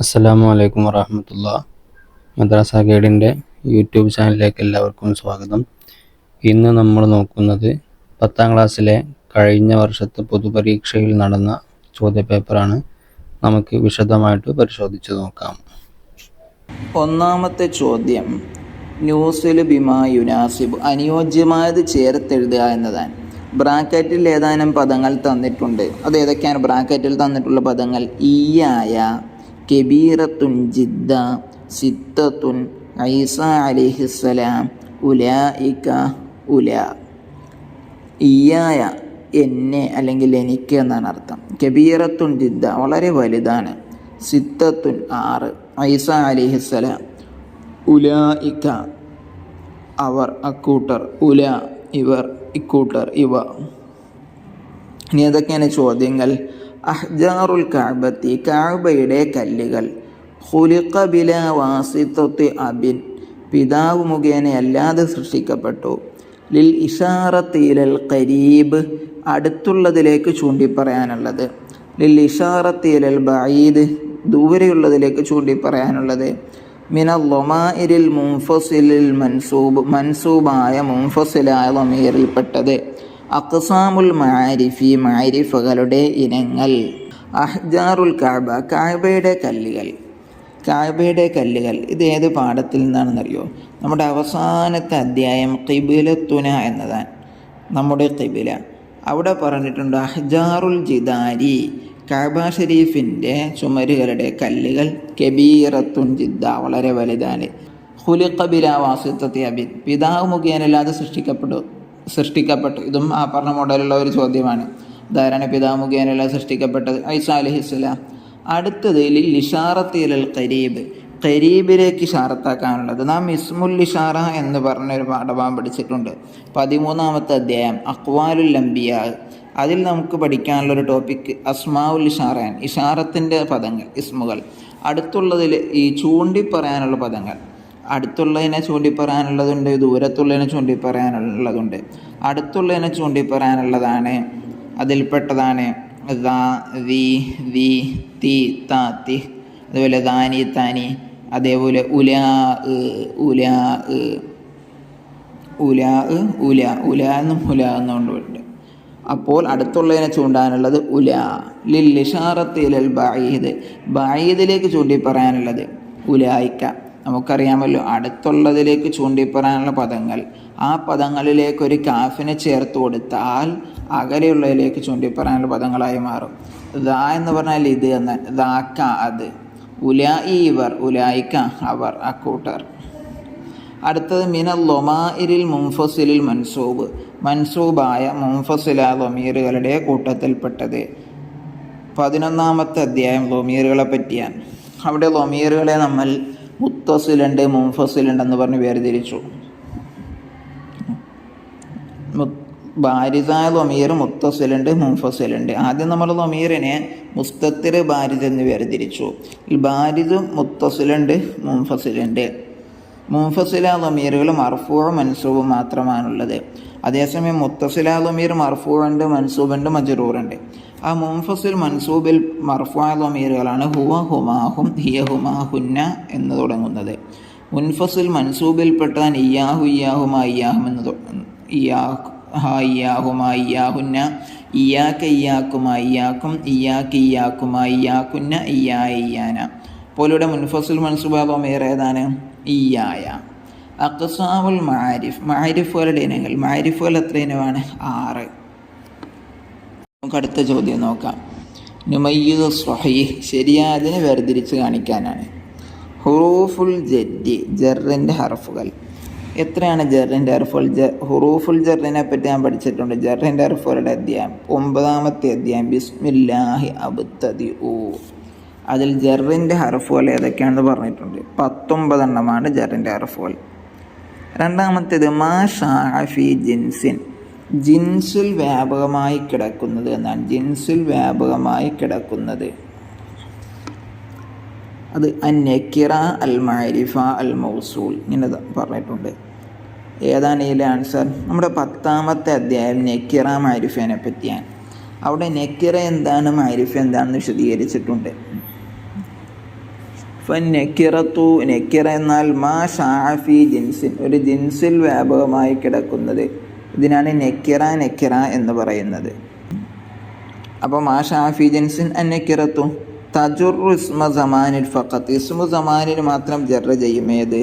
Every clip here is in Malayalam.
അസ്സലാമു അലൈക്കും വറഹമത്തുള്ള. മദ്രാസ ഗൈഡിന്റെ യൂട്യൂബ് ചാനലിലേക്ക് എല്ലാവർക്കും സ്വാഗതം. ഇന്ന് നമ്മൾ നോക്കുന്നത് പത്താം ക്ലാസ്സിലെ കഴിഞ്ഞ വർഷത്തെ പൊതുപരീക്ഷയിൽ നടന്ന ചോദ്യപേപ്പറാണ്. നമുക്ക് വിശദമായിട്ട് പരിശോധിച്ച് നോക്കാം. ഒന്നാമത്തെ ചോദ്യം. ന്യൂസിൽ ബിമാ യുനാസിബ്. അനുയോജ്യമായത് ചേർത്തെഴുതുക എന്നതാണ്. ബ്രാക്കറ്റിൽ ഏതാനും പദങ്ങൾ തന്നിട്ടുണ്ട്. അത് ഏതൊക്കെയാണ്? ബ്രാക്കറ്റിൽ തന്നിട്ടുള്ള പദങ്ങൾ ഈയായ കെബീറത്തുൻ ജിദ്ദ സിത്തത്തുൻ ഐസ അലിഹിസ്സലാം ഉലായിക്ക ഉല. ഇയായ എന്നെ അല്ലെങ്കിൽ എനിക്ക് എന്നാണ് അർത്ഥം. കബീറത്തുൻ ജിദ്ദ വളരെ വലുതാണ്. സിത്തത്തുൻ ആറ് ഐസ അലിഹിസ്സലാം ഉലായിക്ക അവർ അക്കൂട്ടർ ഉല ഇവർ ഇക്കൂട്ടർ ഇവ. ഇനി ഏതൊക്കെയാണ് ചോദ്യങ്ങൾ? അഹ്ജാറുൽ കാബത്തി കാബയുടെ കല്ലുകൾ. ഹുലിഖ ബില വാസിത്വത്തി അബിൻ. പിതാവ് മുഖേനയല്ലാതെ സൃഷ്ടിക്കപ്പെട്ടു. ലിൽ ഇഷാറത്തിലൽ കരീബ് അടുത്തുള്ളതിലേക്ക് ചൂണ്ടിപ്പറയാനുള്ളത്. ലിൽ ഇഷാറത്തിലൽ ബഈദ്. ദൂരെയുള്ളതിലേക്ക് ചൂണ്ടിപ്പറയാനുള്ളത്. മിന ലൊമാഇരിൽ മുൻഫസിലിൽ മൻസൂബ് മൻസൂബായ മുൻഫസിലായ ലൊമീറിൽപ്പെട്ടത്. അക്സാമുൽ മാരിഫി മാരിഫകളുടെ ഇനങ്ങൾ. അഹ്ജാറുൽ കാബ കാബയുടെ കല്ലുകൾ. കാബയുടെ കല്ലുകൾ ഇത് ഏത് പാഠത്തിൽ നിന്നാണെന്നറിയോ? നമ്മുടെ അവസാനത്തെ അധ്യായം കിബിലത്തുന എന്നതാണ്. നമ്മുടെ കിബില അവിടെ പറഞ്ഞിട്ടുണ്ട് അഹ്ജാറുൽ ജിദാരി കാബ ഷരീഫിന്റെ ചുമരുകളുടെ കല്ലുകൾ കബീറത്തുൻ ജിദ്ദ വളരെ വലുതാണ്. ഹുലിഖബില വാസിത്വത്തെ അബിൻ പിതാവ് മുഖേനല്ലാതെ സൃഷ്ടിക്കപ്പെട്ടു. സൃഷ്ടിക്കപ്പെട്ടു. ഇതും ആ പറഞ്ഞ മോഡലുള്ള ഒരു ചോദ്യമാണ്. ധാരണ പിതാ മുഖേനല്ല സൃഷ്ടിക്കപ്പെട്ടത് ഐസ അലഹിസ്ലാം അടുത്തത് ലിഷാറത്തിലൽ കരീബ് കരീബിലേക്ക് ഷാറത്താക്കാനുള്ളത് നാം ഇസ്മുൽ ലിഷാറ എന്ന് പറഞ്ഞൊരു പാഠഭാഗം പഠിച്ചിട്ടുണ്ട്. പതിമൂന്നാമത്തെ അധ്യായം അക്വാലുൽ അംബിയ. അതിൽ നമുക്ക് പഠിക്കാനുള്ളൊരു ടോപ്പിക്ക് അസ്മാവുൽ ഇഷാറയാൻ ഇഷാറത്തിന്റെ പദങ്ങൾ ഇസ്മുകൾ. അടുത്തുള്ളതിൽ ഈ ചൂണ്ടി പറയാനുള്ള പദങ്ങൾ. അടുത്തുള്ളതിനെ ചൂണ്ടിപ്പറയാനുള്ളതുണ്ട് ദൂരത്തുള്ളതിനെ ചൂണ്ടിപ്പറയാനുള്ളതുണ്ട്. അടുത്തുള്ളതിനെ ചൂണ്ടിപ്പറയാനുള്ളതാണ് അതിൽപ്പെട്ടതാണ് ദാ ദി ദി തി അതുപോലെ ദാനി താനി അതേപോലെ ഉല ഉല ഉല ഉല ഉല എന്നും ഉല എന്നുകൊണ്ടുണ്ട് അപ്പോൾ അടുത്തുള്ളതിനെ ചൂണ്ടാനുള്ളത് ഉല. ലിൽ ഇഷാറത്തിലൽ ബായിദ് ബായിദിലേക്ക് ചൂണ്ടി പറയാനുള്ളത് ഉലായിക്ക. നമുക്കറിയാമല്ലോ അടുത്തുള്ളതിലേക്ക് ചൂണ്ടിപ്പറയാനുള്ള പദങ്ങൾ. ആ പദങ്ങളിലേക്ക് ഒരു കാഫിനെ ചേർത്ത് കൊടുത്താൽ അകലെയുള്ളതിലേക്ക് ചൂണ്ടിപ്പറയാനുള്ള പദങ്ങളായി മാറും. ദാ എന്ന് പറഞ്ഞാൽ ഇത് എന്ന് ദാക്ക അത്. ഉലായി ഇവർ ഉലായിക്ക അവർ അക്കൂട്ടർ. അടുത്തത് മിന ലൊമാഇരിൽ മുംഫസിലിൽ മൻസൂബ്. മൻസൂബായ മുംഫസില ലൊമീറുകളുടെ കൂട്ടത്തിൽപ്പെട്ടത്. പതിനൊന്നാമത്തെ അധ്യായം ലൊമീറുകളെ പറ്റിയാണ്. അവിടെ ലൊമീറുകളെ നമ്മൾ മുത്തസിലുണ്ട് മുൻഫസിലുണ്ട് എന്ന് പറഞ്ഞ് വേർതിരിച്ചു. ബാരിസായ ലൊമീർ മുത്തസിലുണ്ട് മുൻഫസിലുണ്ട്. ആദ്യം നമ്മൾ ലൊമീറിനെ മുസ്തത്തിർ ബാരിദ് എന്ന് വേർതിരിച്ചു. ബാരിദ് മുത്തസിലുണ്ട് മുൻഫസിലുണ്ട്. മുൻഫസില ലൊമീറുകൾ മർഫൂഴും മൻസൂബും മാത്രമാണുള്ളത്. അതേസമയം മുത്തസില ലൊമീർ മർഫൂഴുണ്ട് മൻസൂബുണ്ട് മജറൂറുണ്ട്. ആ മുംഫസിൽ മൻസൂബിൽ മർഫായ ലൊമീറുകളാണ് ഹുവ ഹുമാഹും ഹിയ ഹുമാ ഹുന്ന എന്ന് തുടങ്ങുന്നത്. മുൻഫസിൽ മൻസൂബിൽപ്പെട്ടാൻ ഇയാഹു ഇയാഹുമാ ഇയാഹും എന്ന് ഹാ ഇയാഹുമാ ഇയാഹുന്ന ഇയാക്ക ഇയാക്കുമാ ഇയാക്കും ഇയാക്ക് ഇയാക്കുമാ ഇയാക്കുന്ന ഇയാ ഇയാന പോലെയുടെ മുൻഫസിൽ മൻസൂബ ലൊമീർ ഏതാണ്? ഇയായ അക്സാവുൽ മാരിഫ്. മാരിഫുകളുടെ ഇനങ്ങൾ. മാരിഫുകൾ എത്ര ഇനമാണ്? ആറ്. നമുക്ക് അടുത്ത ചോദ്യം നോക്കാം. നുമയ്യുദ് സ്വഹീഹ് ശരിയാതിനെ വേർതിരിച്ച് കാണിക്കാനാണ്. ഹുറൂഫുൽ ജെറ്റി ജറിന്റെ ഹർഫുകൾ. എത്രയാണ് ജറിന്റെ ഹർഫുകൾ? ജ ഹുറൂഫുൽ ജറിനെ പറ്റി ഞാൻ പഠിച്ചിട്ടുണ്ട്. ജറിന്റെ ഹർഫുകളുടെ അധ്യായം. ഒമ്പതാമത്തെ അധ്യായം. ബിസ്മില്ലാഹി അബുത്തതി ഊ അതിൽ ജറിന്റെ ഹർഫുകൾ ഏതൊക്കെയാണെന്ന് പറഞ്ഞിട്ടുണ്ട്. പത്തൊമ്പതെണ്ണമാണ് ജറിന്റെ ഹർഫുകൾ. രണ്ടാമത്തേത് മാ ഷാഫി ജിൻസിൻ. ജിൻസിൽ വ്യാപകമായി കിടക്കുന്നത് എന്നാണ്. ജിൻസിൽ വ്യാപകമായി കിടക്കുന്നത്. അത് അന്നക്കിറ അൽ മാരിഫ അൽ മൗസൂൽ ഇങ്ങനെ പറഞ്ഞിട്ടുണ്ട്. ഏതാണ് ഇതിലെ ആൻസർ? നമ്മുടെ പത്താമത്തെ അധ്യായം നെക്കിറ മാരിഫേനെ പറ്റിയാണ്. അവിടെ നെക്കിറ എന്താണ് മാരിഫ എന്താണെന്ന് വിശദീകരിച്ചിട്ടുണ്ട്. ഫന്നെക്കിറത്തു നെക്കിറ എന്നാൽ മാ ഷാഫി ജിൻസിൻ. ഒരു ജിൻസിൽ വ്യാപകമായി കിടക്കുന്നത് ഇതിനാണ് നെക്കിറ നെക്കിറ എന്ന് പറയുന്നത്. അപ്പോൾ മാ ഷാഫി ജൻസിൻ അന്നെക്കിറത്തു തജുറു ഇസ്മ സമാനിൽ ഫക്കത്ത് ഇസ്മു സമാനിൽ മാത്രം ജെറ ചെയ്യുമേത്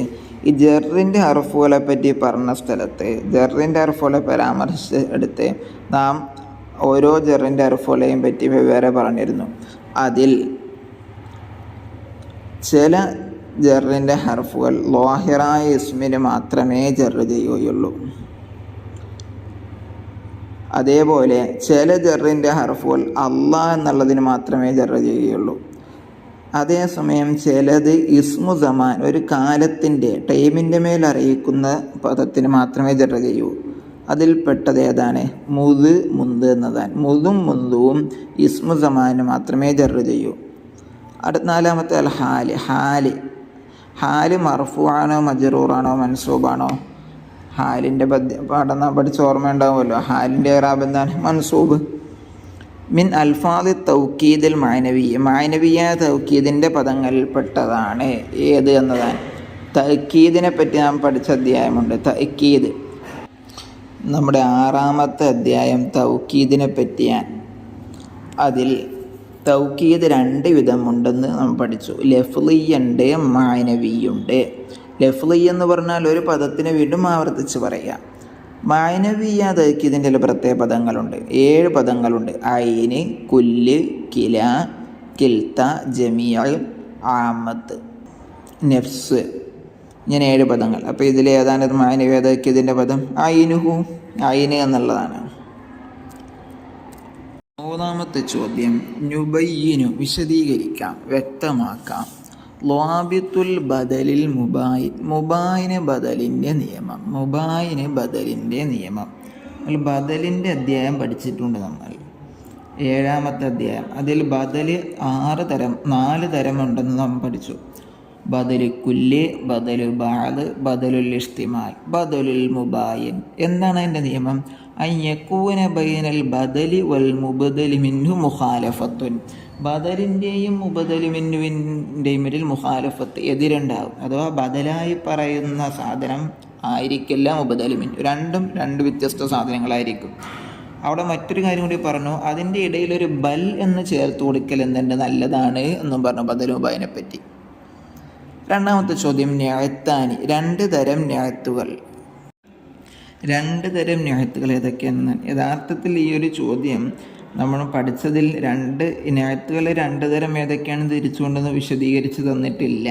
ഈ ജെറിന്റെ ഹർഫുകളെ പറ്റി പറഞ്ഞ സ്ഥലത്ത് ജെറിന്റെ ഹർഫുകളെ പരാമർശിച്ച എടുത്ത് നാം ഓരോ ജെറിന്റെ ഹർഫുകളെയും പറ്റി വെവ്വേറെ പറഞ്ഞിരുന്നു. അതിൽ ചില ജെറിന്റെ ഹർഫുകൾ ലോഹിറായ ഇസ്മിന് മാത്രമേ ജെറ് ചെയ്യുകയുള്ളൂ. അതേപോലെ ചില ജെറിന്റെ ഹർഫുകൾ അള്ളാഹ് എന്നുള്ളതിന് മാത്രമേ ജെറ ചെയ്യുകയുള്ളൂ. അതേസമയം ചിലത് ഇസ്മു സമാൻ ഒരു കാലത്തിന്റെ ടൈമിന്റെ മേൽ അറിയിക്കുന്ന പദത്തിന് മാത്രമേ ജെറ ചെയ്യൂ. അതിൽപ്പെട്ടത് ഏതാണ്? മുത് മുന്ത് എന്നതാണ്. മുതും മുന്തുവും ഇസ്മു സമാന് മാത്രമേ ജെറ ചെയ്യൂ. അടുത്ത നാലാമത്തെ ഹാൽ. ഹാൽ. ഹാൽ മർഫു ആണോ മജറൂറാണോ മൻസൂബാണോ? ഹാലിന്റെ പദ്യ പാഠം പഠിച്ച ഓർമ്മ ഉണ്ടാവുമല്ലോ. ഹാലിന്റെ ഇറാബ് എന്താണ്? മൻസൂബ്. മിൻ അൽഫാദ് തൗക്കീദിൽ മാനവീയ മാനവീയ തൗക്കീദിന്റെ പദങ്ങളിൽപ്പെട്ടതാണ് ഏത് എന്നതാണ്? തൗക്കീദിനെ പറ്റി നാം പഠിച്ച അധ്യായമുണ്ട്. തൗക്കീദ്. നമ്മുടെ ആറാമത്തെ അധ്യായം തൗക്കീദിനെ പറ്റിയാണ്. അതിൽ തൗക്കീദ് രണ്ട് വിധമുണ്ടെന്ന് നാം പഠിച്ചു. ലഫ്ലിയുണ്ട് മാനവിയുണ്ട് ലഫ്ലി എന്ന് പറഞ്ഞാൽ ഒരു പദത്തിനെ വീണ്ടും ആവർത്തിച്ച് പറയാം മാനവീയതയ്ക്ക് ഇതിന്റെ ചില പ്രത്യേക പദങ്ങളുണ്ട്. ഏഴ് പദങ്ങളുണ്ട്. ഐന് കുല്ല് കില കിൽത്ത ജമിയ ആമത്ത് നെഫ്സ്. ഇങ്ങനെ ഏഴ് പദങ്ങൾ. അപ്പോൾ ഇതിൽ ഏതാണ് മാനവീയതയ്ക്ക് ഇതിന്റെ പദം? ഐനുഹു. ഐന് എന്നുള്ളതാണ്. മൂന്നാമത്തെ ചോദ്യം. നുബയ്യിനു വിശദീകരിക്കാം. വ്യക്തമാക്കാം. ലോബിത്തുൽ ബദലിൽ മുബായി മുബായിന് ബദലിന്റെ നിയമം മുബായിന് ബദലിന്റെ നിയമം. നമ്മൾ ബദലിന്റെ അധ്യായം പഠിച്ചിട്ടുണ്ട് നമ്മൾ. ഏഴാമത്തെ അധ്യായം. അതിൽ ബദൽ ആറ് തരം നാല് തരമുണ്ടെന്ന് നാം പഠിച്ചു. ബദലു കുല്ല് ബദലു ബാദ് ബദലുൽ ഇഷ്തിമാൽ ബദലുൽ മുബായിൻ. എന്താണ് അതിന്റെ നിയമം? അയ്യക്കൂന ബൈനൽ ബദലി വൽ മുബദലി മിൻഹു മുഖാലഫത്തുൻ. ബദലിന്റെയും ഉപദലിമിന്നുവിന്റെയും ഇടയിൽ മുഖാലഫത്ത് എതിരുണ്ടാകും. അഥവാ ബദലായി പറയുന്ന സാധനം ആയിരിക്കില്ല മുബദലി മിന്നു രണ്ടും രണ്ട് വ്യത്യസ്ത സാധനങ്ങളായിരിക്കും. അവിടെ മറ്റൊരു കാര്യം കൂടി പറഞ്ഞു. അതിന്റെ ഇടയിൽ ഒരു ബൽ എന്ന് ചേർത്ത് കൊടുക്കൽ എന്തുണ്ട്? നല്ലതാണ് എന്നും പറഞ്ഞു ബദലുബായിനെ പറ്റി രണ്ടാമത്തെ ചോദ്യം ന്യായത്താനി. രണ്ട് തരം ന്യായത്തുകൾ. രണ്ട് തരം ന്യായത്തുകൾ ഏതൊക്കെയെന്ന് യഥാർത്ഥത്തിൽ ഈ ഒരു ചോദ്യം നമ്മൾ പഠിച്ചതിൽ രണ്ട് ഇനായത്തുകൾ രണ്ട് തരം ഏതൊക്കെയാണ് തിരിച്ചുകൊണ്ടെന്ന് വിശദീകരിച്ച് തന്നിട്ടില്ല.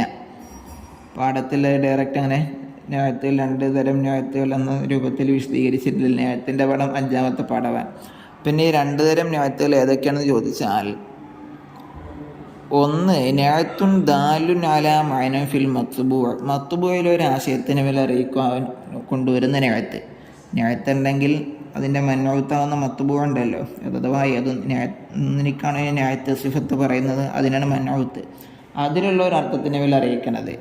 പാഠത്തിൽ ഡയറക്റ്റ് അങ്ങനെ ന്യായത്തിൽ രണ്ട് തരം ന്യായത്തുകൾ എന്ന രൂപത്തിൽ വിശദീകരിച്ചിട്ടില്ല. ന്യായത്തിന്റെ പടം അഞ്ചാമത്തെ പാഠമാണ് പിന്നെ ഈ രണ്ട് തരം ന്യായത്തുകൾ ഏതൊക്കെയാണെന്ന് ചോദിച്ചാൽ ഒന്ന് ന്യായത്തുൻ ദാലു നാല മൈനം ഫിൽ മത്തുബു മത്തുബൂയിൽ ഒരു ആശയത്തിന് മേലെ അറിയിക്കുവാൻ കൊണ്ടുവരുന്ന ന്യായത്ത് ന്യായത്തുണ്ടെങ്കിൽ അതിന്റെ മന്നോത്താവുന്ന മത്തുബൂ ഉണ്ടല്ലോ അഥവാ ഏത് ന്യായക്കാണ് ന്യായത്ത് സിഫത്ത് പറയുന്നത്? അതിനാണ് മന്നോത്ത്. അതിലുള്ള ഒരു അർത്ഥത്തിന് വില അറിയിക്കണത്.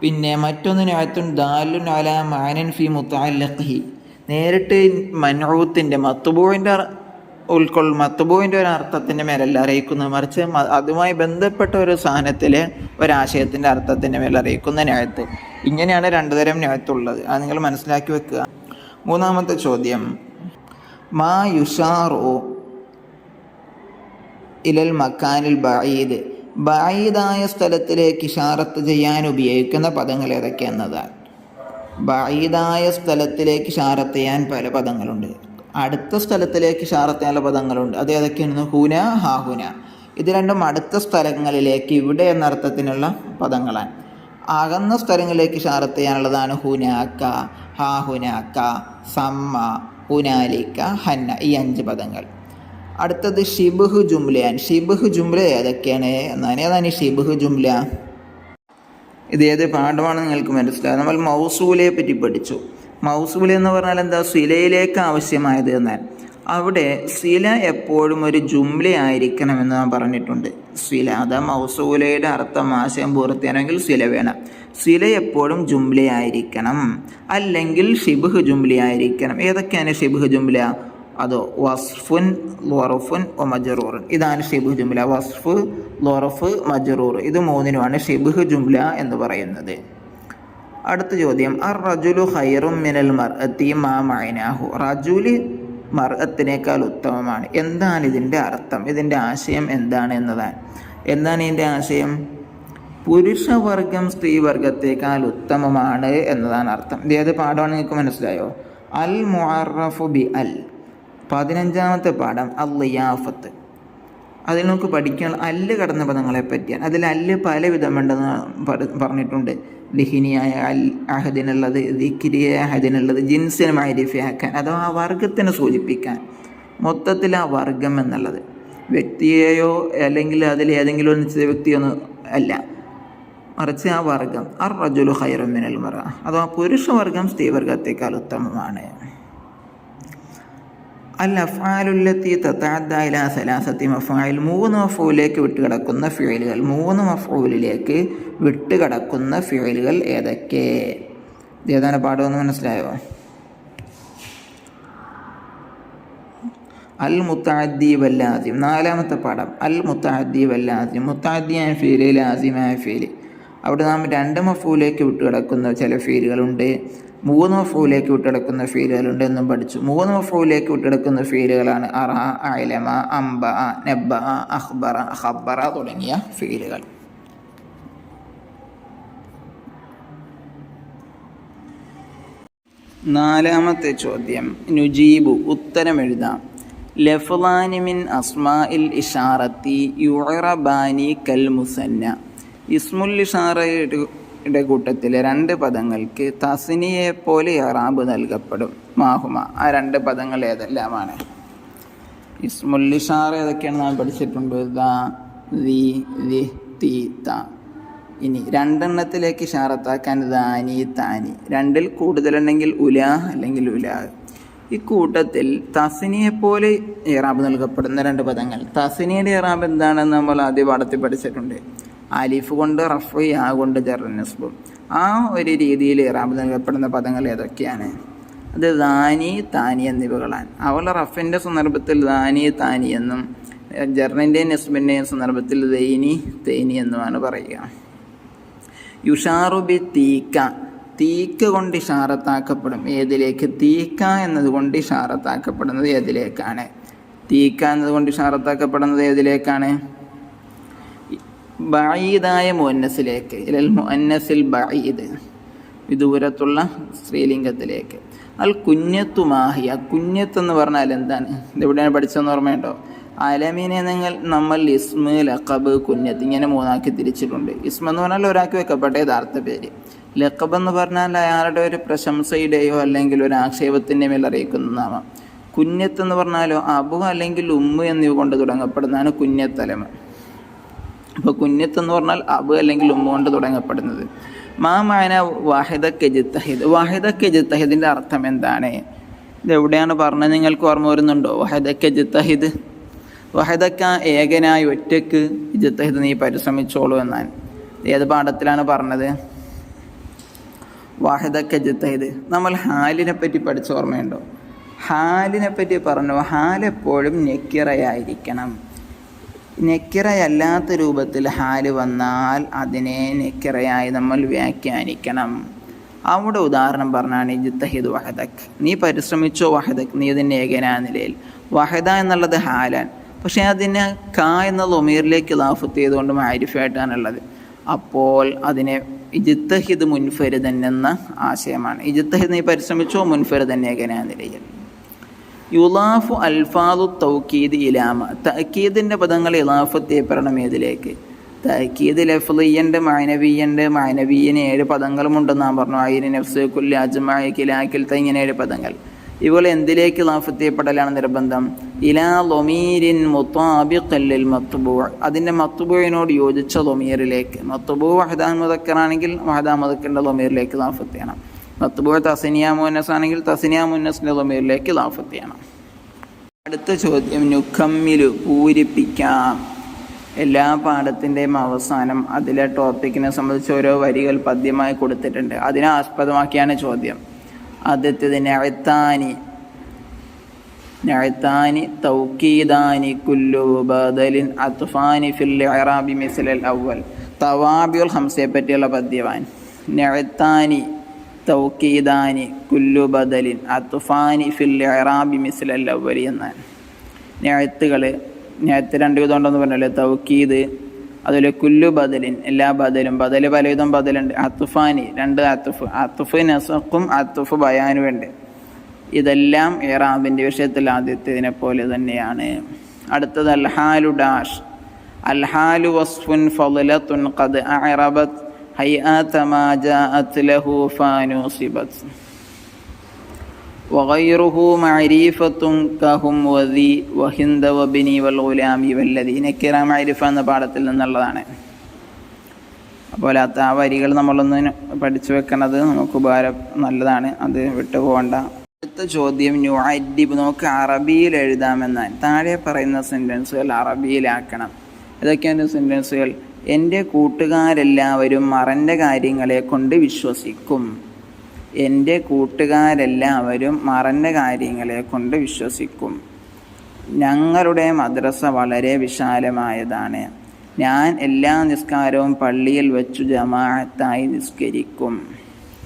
പിന്നെ മറ്റൊന്ന് ന്യായത്തുൻ ദാലു നാല മാനൻ ഫി മുത്താലി നേരിട്ട് മന്നോത്തിന്റെ മത്തുബൂവിന്റെ ഉൾക്കൊൾ മത്തുപൂവിന്റെ ഒരു അർത്ഥത്തിന്റെ മേലല്ല അറിയിക്കുന്നത്. മറിച്ച് അതുമായി ബന്ധപ്പെട്ട ഒരു സാധനത്തിലെ ഒരാശയത്തിന്റെ അർത്ഥത്തിന്റെ മേൽ അറിയിക്കുന്ന ന്യായത്ത്. ഇങ്ങനെയാണ് രണ്ടുതരം ന്യായത്തുള്ളത്. അത് നിങ്ങൾ മനസ്സിലാക്കി വെക്കുക. മൂന്നാമത്തെ ചോദ്യം. മാ യുഷാറു ഇലൽ മക്കാനിൽ ബഈദ്. ബഈദായ സ്ഥലത്തിലേക്ക് ഇഷാറത്ത് ചെയ്യാൻ ഉപയോഗിക്കുന്ന പദങ്ങൾ ഏതൊക്കെയെന്നതാണ്? ബഈദായ സ്ഥലത്തിലേക്ക് ഇഷാറത്ത് ചെയ്യാൻ പല പദങ്ങളുണ്ട്. അടുത്ത സ്ഥലത്തിലേക്ക് ഇഷാറത്ത് ചെയ്യാനുള്ള പദങ്ങളുണ്ട്. അത് ഏതൊക്കെയാണ് ഹുന ഹാഹുന ഇത് രണ്ടും അടുത്ത സ്ഥലങ്ങളിലേക്ക് ഇവിടെ എന്ന അർത്ഥത്തിനുള്ള പദങ്ങളാണ്. അകന്ന സ്ഥലങ്ങളിലേക്ക് ഇഷാറത്ത് ചെയ്യാനുള്ളതാണ് ഹുനാക്ക ഹാഹുനാക്ക സമ്മ ഉനാലിക്ക ഹന്ന ഈ അഞ്ച് പദങ്ങൾ. അടുത്തത് ഷിബുഹു ജുംലയാണ്. ഷിബുഹു ജുംല ഏതൊക്കെയാണ്? എന്നാണ്. ഏതാണ് ഷിബുഹു ജുംല? ഇത് ഏത് പാഠമാണ് നിങ്ങൾക്ക് മനസ്സിലായത് നമ്മൾ മൗസൂലയെ പറ്റി പഠിച്ചു. മൗസൂല എന്ന് പറഞ്ഞാൽ എന്താ? സിലയിലേക്ക് ആവശ്യമായത് എന്നാൽ അവിടെ സില എപ്പോഴും ഒരു ജുംല ഞാൻ പറഞ്ഞിട്ടുണ്ട്. സില അതാ മൗസൂലയുടെ അർത്ഥം ആശയം പൂർത്തിയാണെങ്കിൽ സില വേണം. സില എപ്പോഴും ജുംലയായിരിക്കണം അല്ലെങ്കിൽ ഷിബുഹ് ജുംലയായിരിക്കണം ഏതൊക്കെയാണ് ഷിബുഹ് ജുംല? അതോ വസ്ഫുൻ ലോറഫുൻ ഒ മജറൂറുൻ ഇതാണ് ഷിബുഹ് ജുംല. വസ്ഫ് ലോറഫ് മജറൂർ. ഇത് മൂന്നിനുമാണ് ഷിബുഹ് ജുംല എന്ന് പറയുന്നത്. അടുത്ത ചോദ്യം. അർ റജുലു ഹൈറും മിനൽ മർ മാ മഅനാഹു. റജുൽ മർഅത്തിനേക്കാൾ ഉത്തമമാണ്. എന്താണ് ഇതിന്റെ അർത്ഥം? ഇതിന്റെ ആശയം എന്താണ് എന്നതാണ് എന്താണ് ഇതിന്റെ ആശയം? പുരുഷവർഗം സ്ത്രീവർഗത്തേക്കാൾ ഉത്തമമാണ് എന്നതാണ് അർത്ഥം. ഇത് ഏത് പാഠമാണ് നിങ്ങൾക്ക് മനസ്സിലായോ? അൽ മുഅറഫു ബി അൽ. പതിനഞ്ചാമത്തെ പാഠം അൽ ലിയാഫത്ത് അതിൽ നമുക്ക് പഠിക്കാൻ അല്ല് കടന്ന പദങ്ങളെ പറ്റിയാണ്. അതിൽ അല്ല് പല വിധമുണ്ടെന്ന് പറഞ്ഞിട്ടുണ്ട്. ലിഹിനിയായ അൽ അഹദിനുള്ളത് ദിക്കിരിയ അഹദിനുള്ളത് ജിൻസിനുമായി മൈരിഫിയാക്കാൻ അഥവാ ആ വർഗത്തിനെ സൂചിപ്പിക്കാൻ. മൊത്തത്തിൽ ആ വർഗം എന്നുള്ളത്. വ്യക്തിയെയോ അല്ലെങ്കിൽ അതിൽ ഏതെങ്കിലും ഒരു നിശ്ചിത വ്യക്തിയൊന്നും അല്ല. മറിച്ച് ആ വർഗം അർ റജുലു ഹൈറമിനൽ മറ. അഥവാ പുരുഷവർഗം സ്ത്രീവർഗത്തേക്കാൾ ഉത്തമമാണ്. അൽ അഫാലുല്ലത്തി തത്താദ്ദ ഇലാ സലാസത്തി മഫായിൽ മൂന്ന് മഫൂലിലേക്ക് വിട്ടുകിടക്കുന്ന ഫിയലുകൾ മൂന്ന് മഫൂലിലേക്ക് വിട്ടുകിടക്കുന്ന ഫിയലുകൾ ഏതൊക്കെ? ഏതാണ് പാഠമെന്ന് മനസ്സിലായോ? അൽ മുത്താദ്ദി വല്ലാസിം നാലാമത്തെ പാഠം അൽ മുത്താദ്ദി വല്ലാസിം മുത്താദ്ദിയായ ഫീൽ ലാസിമായ ഫീൽ. അവിടെ നാം രണ്ട് മഫൂലേക്ക് വിട്ടുകിടക്കുന്ന ചില ഫീലുകളുണ്ട്. മൂന്ന് മഫൂലേക്ക് വിട്ടെടുക്കുന്ന ഫീലുകളുണ്ട് എന്നും പഠിച്ചു. മൂന്ന് മഫൂലേക്ക് വിട്ടെടുക്കുന്ന ഫീലുകളാണ് അറ അലമ അംബ നബ്ബ അഖ്ബറ ഖബ്ബറ തുടങ്ങിയ ഫീലുകൾ. നാലാമത്തെ ചോദ്യം. നുജീബു ഉത്തരം എഴുതാം ലഫ്ലാനി മിൻ അസ്മാഇൽ ഇഷാറത്തി യുറബാനി കൽ മുസന്ന. ഇസ്മുൽ ഇഷാറയുടെ കൂട്ടത്തിലെ രണ്ട് പദങ്ങൾക്ക് തസിനിയെ പോലെ അറാബ് നൽകപ്പെടും. മാഹുമ. ആ രണ്ട് പദങ്ങൾ ഏതെല്ലാമാണ്? ഇസ്മുല്ലിഷാർ ഏതൊക്കെയാണ് നാം പഠിച്ചിട്ടുണ്ട്? ഇനി രണ്ടെണ്ണത്തിലേക്ക് ഷാറത്താക്കാൻ ദാനി താനി രണ്ടിൽ കൂടുതലുണ്ടെങ്കിൽ ഉലാ അല്ലെങ്കിൽ ഉലാ. ഈ കൂട്ടത്തിൽ തസിനിയെ പോലെ ഇറാബ് നൽകപ്പെടുന്ന രണ്ട് പദങ്ങൾ. തസിനിയുടെ ഇറാബ് എന്താണെന്ന് നമ്മൾ ആദ്യ പാഠത്തിൽ പഠിച്ചിട്ടുണ്ട്. അലിഫ് കൊണ്ട് റഫ് യാ കൊണ്ട് ജർനസ്ബും ആ ഒരു രീതിയിൽ ഇറാബ് നൽകപ്പെടുന്ന പദങ്ങൾ ഏതൊക്കെയാണ്? അത് ദാനി താനി എന്നിവകളാണ്. അവൾ റഫിന്റെ സന്ദർഭത്തിൽ ദാനി താനി എന്നും ജർണിന്റെയും നസ്ബിന്റെയും സന്ദർഭത്തിൽ ദൈനി തേനി എന്നുമാണ് പറയുക. യുഷാറുബി തീക്ക. തീക്ക കൊണ്ട് ഇഷാറത്താക്കപ്പെടും. ഏതിലേക്ക്? തീക്ക എന്നതുകൊണ്ട് ഇഷാറത്താക്കപ്പെടുന്നത് ഏതിലേക്കാണ്? തീക്ക എന്നതുകൊണ്ട് ഇഷാറത്താക്കപ്പെടുന്നത് ഏതിലേക്കാണ്? ബഈദായ മുഅന്നസിലേക്ക് ഇലൽ മുന്നസിൽ ബഈദ് വിദൂരത്തുള്ള സ്ത്രീലിംഗത്തിലേക്ക്. അൽ കുഞ്ഞത്തു മാഹിയ കുഞ്ഞത്ത് എന്ന് പറഞ്ഞാൽ എന്താണ്? ഇതെവിടെയാണ് പഠിച്ചതെന്ന് ഓർമ്മയുണ്ടോ? അലമിനെ നിങ്ങൾ നമ്മൾ ഇസ്മ ലഖബ് കുഞ്ഞത്ത് ഇങ്ങനെ മൂന്നാക്കി തിരിച്ചിട്ടുണ്ട്. ഇസ്മ എന്ന് പറഞ്ഞാൽ ഒരാൾക്ക് വെക്കപ്പെട്ട യഥാർത്ഥ പേര്. ലഖബ് എന്ന് പറഞ്ഞാൽ അയാളുടെ ഒരു പ്രശംസയുടെയോ അല്ലെങ്കിൽ ഒരു ആക്ഷേപത്തിന്റെ മേൽ അറിയിക്കുന്ന നാമം. കുഞ്ഞത്ത് എന്ന് പറഞ്ഞാലോ അബു അല്ലെങ്കിൽ ഉമ്മ എന്നിവ കൊണ്ട് തുടങ്ങപ്പെടുന്നതാണ് കുഞ്ഞത്തലമ. അപ്പോൾ കുഞ്ഞത്ത് എന്ന് പറഞ്ഞാൽ അബ് അല്ലെങ്കിൽ ഉമ്മ കൊണ്ട് തുടങ്ങപ്പെടുന്നത്. മാ മാന കെജിത്തഹിദ്. വാഹിദ വാഹിദക്ക് ജിത്തഹിദിന്റെ അർത്ഥം എന്താണ്? ഇത് എവിടെയാണ് പറഞ്ഞത്? നിങ്ങൾക്ക് ഓർമ്മ വരുന്നുണ്ടോ? വാഹിദ കെജിത്തഹിദ്. വഹദക്ക ഏകനായി ഒറ്റയ്ക്ക് ജിത്തഹിദ് നീ പരിശ്രമിച്ചോളൂ എന്നാണ്. ഏത് പാഠത്തിലാണ് പറഞ്ഞത്? വാഹിദക്ക ജിത്തഹിദ് നമ്മൾ ഹാലിനെ പറ്റി പഠിച്ച ഓർമ്മയുണ്ടോ? ഹാലിനെ പറ്റി പറഞ്ഞു? ഹാലെപ്പോഴും നെക്കിറയായിരിക്കണം. നെക്കിറയല്ലാത്ത രൂപത്തിൽ ഹാൽ വന്നാൽ അതിനെ നെക്കിറയായി നമ്മൾ വ്യാഖ്യാനിക്കണം. അവിടെ ഉദാഹരണം പറഞ്ഞാണ് ജിത്തഹിദ് വഹദക്. നീ പരിശ്രമിച്ചോ വഹദക്? നീ ഇതിന്റെ ഏകനാ നിലയിൽ. വഹദ എന്നുള്ളത് ഹാലാൻ പക്ഷേ അതിനെ ക എന്ന ലൊമീറിലേക്ക് ലാഫത്ത് ചെയ്തുകൊണ്ട് മാരിഫായിട്ടാണുള്ളത് അപ്പോൾ അതിനെ ഇജിത്തഹിദ് മുൻഫരിദൻ എന്ന ആശയമാണ്. ഇജിത്തഹിദ് നീ പരിശ്രമിച്ചോ മുൻഫരിദൻ ഏകനാ നിലയിൽ. യുലാഫു അൽഫാദു തൗക്കീദ് ഇലാമ. തക്കീദിന്റെ പദങ്ങൾ ഇലാഫത്ത് ചെയ്യപ്പെടണം ഏതിലേക്ക്? തക്കീദ് ലഫ്ലിയുണ്ട് മാനവീയുണ്ട് മാനവീയന് ഏഴ് പദങ്ങളുമുണ്ടെന്ന് നാം പറഞ്ഞു. അയിന് നഫ്സ് കുല്ലി അജ്മായി കിലാക്കിൽ ഇങ്ങനെ ഏഴ് പദങ്ങൾ. ഇതുപോലെ എന്തിലേക്ക് ഇലാഫത്ത് ചെയ്യപ്പെടലാണ് നിർബന്ധം? ഇലാ ലൊമീരിൻ മുത്താബിഖല്ലിൽ മത്തുബൂ അതിന്റെ മത്തുബൂവിനോട് യോജിച്ച ലൊമീറിലേക്ക്. മത്തുബൂ വഹദാൻ മുതക്കറാണെങ്കിൽ വഹദാ മുതക്കറിന്റെ ലൊമീറിലേക്ക് ഇലാഫത്തെയാണ് മത്തുബൂ തസിനിയ മുന്നസ് ആണെങ്കിൽ തസിനിയ മുന്നസിന്റെ ഇലാഫത്ത് ചെയ്യണം അടുത്ത ചോദ്യം നുഖമ്മിൽ പൂരിപ്പിക്കാം. എല്ലാ പാഠത്തിന്റെയും അവസാനം അതിലെ ടോപ്പിക്കിനെ സംബന്ധിച്ച് ഓരോ വരികൾ പദ്യമായി കൊടുത്തിട്ടുണ്ട്. അതിനെ ആസ്പദമാക്കിയാണ് ചോദ്യം. ആദ്യത്തേത് നഴത്താനി നഴത്താനി തൗക്കീദാനി കുല്ലു ബദലിൻ അത്ഫാനി ഫിൽ അറാബി മിസ്ലൽ അവൽ തവാബിയുൽ ഹംസയെ പറ്റിയുള്ള പദ്യവാൻ. നഅത്താനി തൗക്കീദാനി കുല്ലു ബദലിൻ അത്ഫാനി ഫിൽ ഇറാബി മിസ്ലൽ അവൽ എന്നാണ് ഞായത്തുകൾ ഞായത്ത് രണ്ട് വിധം ഉണ്ടെന്ന് പറഞ്ഞല്ലേ. തൗക്കീദ് അതുപോലെ കുല്ലു ബദലിൻ എല്ലാ ബദലും. ബദൽ പലവിധം ബദലുണ്ട്. അത്തുഫാനി രണ്ട് അത്തുഫ്. അത്തുഫ് നസക്കും അത്തുഫ് ബയാനും ഉണ്ട്. ഇതെല്ലാം ഇറാബിന്റെ വിഷയത്തിൽ ആദ്യത്തേതിനെ പോലെ തന്നെയാണ്. അടുത്തത് അൽഹാലു ഡാഷ്. അൽഹാലു വസ്ഫുൻ ഫലത്തുൻ ഖദ് അറബത്ത് هيئات ما جاءت له فنصبت وغيره معرفة كهم وذي وهند وبني والغلام والذين كرام عرفان പാഠത്തിൽ നിന്നുള്ളതാണ്. അപ്പോൾ ആ വരികൾ നമ്മളൊന്ന് പഠിച്ചു വെക്കണത് നമുക്ക് ഉപകാരം നല്ലതാണ്. അത് വിട്ടു പോകണ്ട. അടുത്ത ചോദ്യം നുഅദ്ദിബ് നമുക്ക് അറബിയിൽ എഴുതാമെന്നാണ്. താഴെ പറയുന്ന സെന്റൻസുകൾ അറബിയിലാക്കണം. ഏതൊക്കെയാണ് സെന്റൻസുകൾ എന്റെ കൂട്ടുകാരെല്ലാവരും മറന്റെ കാര്യങ്ങളെ കൊണ്ട് വിശ്വസിക്കും. എന്റെ കൂട്ടുകാരെല്ലാവരും മറന്റെ കാര്യങ്ങളെ കൊണ്ട് വിശ്വസിക്കും. ഞങ്ങളുടെ മദ്രസ വളരെ വിശാലമായതാണ്. ഞാൻ എല്ലാ നിസ്കാരവും പള്ളിയിൽ വെച്ചു ജമാഅത്തായി നിസ്കരിക്കും.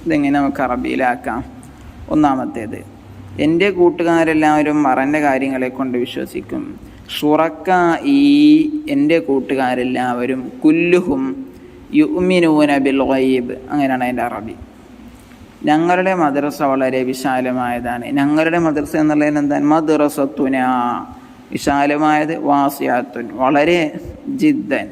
ഇതെങ്ങനെ നമുക്ക് അറബിയിലാക്കാം? ഒന്നാമത്തേത് എന്റെ കൂട്ടുകാരെല്ലാവരും മറന്റെ കാര്യങ്ങളെ കൊണ്ട് വിശ്വസിക്കും. ഷുറക്ക ഈ എന്റെ കൂട്ടുകാരെല്ലാവരും കുല്ലുഹും യുമിനൂന ബിൽ ഗൈബ് അങ്ങനെയാണ് അതിന്റെ അറബി. ഞങ്ങളുടെ മദ്രസ വളരെ വിശാലമായതാണ്. ഞങ്ങളുടെ മദ്രസ എന്നുള്ളതിന് എന്താണ്? മദ്രസത്തുന. വിശാലമായത് വാസിയാത്തുൻ. വളരെ ജിദ്ദൻ.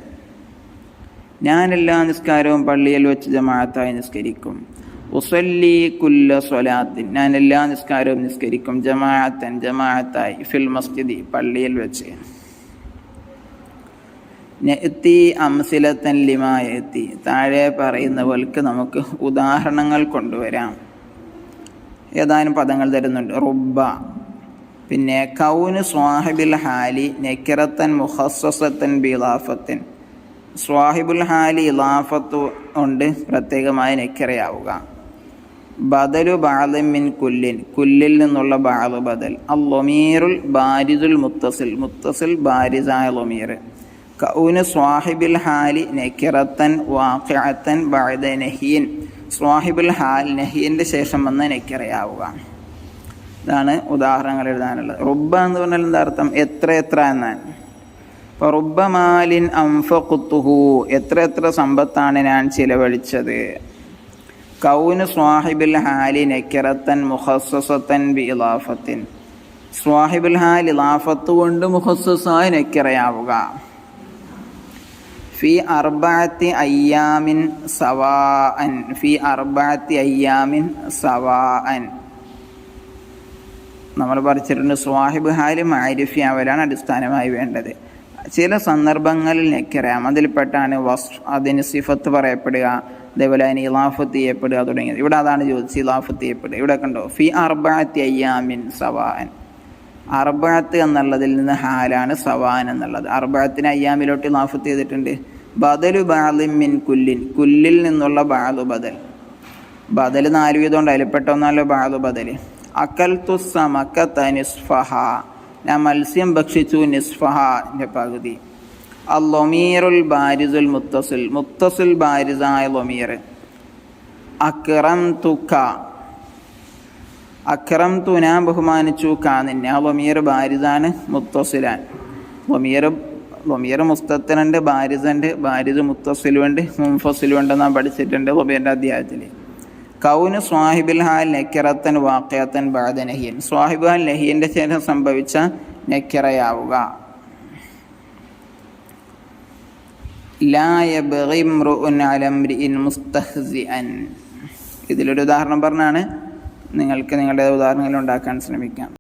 ഞാൻ എല്ലാ നിസ്കാരവും പള്ളിയിൽ വെച്ച് ജമാഅത്തായി നിസ്കരിക്കും. ഉസല്ലി കുല്ല സ്വലാത്തിൻ. ഞാൻ എല്ലാ നിസ്കാരവും നിസ്കരിക്കും. ജമാഅത്തൻ ജമാഅത്തായി ഫിൽ മസ്ജിദി പള്ളിയിൽ വെച്ച്. നെത്തി അംസിലത്തൻ ലിമായെത്തി താഴെ പറയുന്നവർക്ക് നമുക്ക് ഉദാഹരണങ്ങൾ കൊണ്ടുവരാം. ഏതാനും പദങ്ങൾ തരുന്നുണ്ട്. റുബ പിന്നെ കൗന് സ്വാഹിബിൽ ഹാലി നെക്കിറത്തൻ മുഹസ്വസത്തൻ ബിലാഫത്തൻ. സ്വാഹിബുൽ ഹാലി ഇലാഫത്ത് കൊണ്ട് പ്രത്യേകമായി നെക്കിറയാവുക. ബദലു ബാലിൻ കുല്ലിൻ. കുല്ലിൽ നിന്നുള്ള ബാലു ബദൽ. അല്ലൊമീറുൽ ബാരിദുൽ മുത്തസിൽ. മുത്തസിൽ ബാരിസായ ലൊമീർ. കൗന് സ്വാഹിബിൽ ഹാലി നെക്കിറത്തൻ വാഖിഅത്തൻ ബഅദ നഹീൻ. സ്വാഹിബുൽ ഹാൽ നഹീന്റെ ശേഷം വന്ന് നെക്കിറയാവുക. ഇതാണ് ഉദാഹരണങ്ങൾ എഴുതാനുള്ളത്. റുബ എന്ന് പറഞ്ഞാൽ എന്താ അർത്ഥം? എത്ര എത്ര എന്നാണ് അപ്പോൾ അംഫ കുത്തുഹു എത്ര എത്ര സമ്പത്താണ് ഞാൻ ചിലവഴിച്ചത്? കൗന് സ്വാഹിബുൽ ഹാലി നക്കിറത്തൻ മുഹസ്സത്തൻ ബി ഇലാഫത്തിൻ. സ്വാഹിബുൽ ഹാൽ ഇലാഫത്ത് കൊണ്ട് മുഹസ്സസായി നക്കിറയാവുക. ഫി അർബാത്തി അയ്യാമിൻ സവാഅൻ. ഫി അർബാത്തി അയ്യാമിൻ സവാഅൻ. നമ്മൾ പഠിച്ചിട്ടുണ്ട് സ്വാഹിബ് ഹാലി മാരിഫി അവരാണ് അടിസ്ഥാനമായി വേണ്ടത്. ചില സന്ദർഭങ്ങളിൽ നെക്കിറയാം. അതിൽപ്പെട്ടാണ് വസ് അതിന് സിഫത്ത് പറയപ്പെടുക. അതേപോലെ അതിന് ഇലാഫത്ത് ചെയ്യപ്പെടുക തുടങ്ങിയത്. ഇവിടെ അതാണ് ചോദിച്ചത് ഇലാഫത്ത് ചെയ്യപ്പെടുക. ഇവിടെ കണ്ടോ? ഫി അർബാത്തി അയ്യാമിൻ സവാൻ. അർബാത്ത് എന്നുള്ളതിൽ നിന്ന് ഹാലാണ് സവാൻ എന്നുള്ളത്. അർബാത്തിന് അയ്യാമിലോട്ട് ഇലാഫത്ത് ചെയ്തിട്ടുണ്ട്. ബദലു ബാലിൻ മിൻ കുല്ലിൻ. കുല്ലിൽ നിന്നുള്ള ബാലു ബദൽ. ബദൽ നാല് വീതമുണ്ട് അതിൽപ്പെട്ട ബാലു ബദൽ. അക്കൽ തുസ്സമക്ക നിസ്ഫഹ. ഞാൻ മത്സ്യം ഭക്ഷിച്ചു നിസ്ഫഹ എന്റെ പകുതി. അല്ലൊമീറുൽ ബാരിസുൽ മുത്തസിൽ മുത്തസിൽ ബാരിസായ ലൊമീർ. അക്രം തുക്ക അക്രം തു ബഹുമാനിച്ചു കാ നിന്നെ. ആ ലൊമീർ ബാരിസാണ് മുത്തസിലാൻ. ലൊമീർ ലൊമീർ മുസ്തത്തിനുണ്ട് ബാരിസുണ്ട് ബാരിസ് മുത്തസിലുണ്ട് മുംഫസിലുണ്ട് നാം പഠിച്ചിട്ടുണ്ട് ലൊമീറിന്റെ അധ്യായത്തിൽ. കൗന് സ്വാഹിബിൽ ഹാൽ നെക്കിറത്തൻ വാക്കയത്തൻ ബാദ നഹിയൻ. സ്വാഹിബ് ഹാൽ നഹിയന്റെ ശേഷം സംഭവിച്ച നെക്കിറയാവുക. ഇതിലൊരു ഉദാഹരണം പറഞ്ഞാണ്. നിങ്ങൾക്ക് നിങ്ങളുടെ ഉദാഹരണങ്ങൾ ഉണ്ടാക്കാൻ ശ്രമിക്കാം.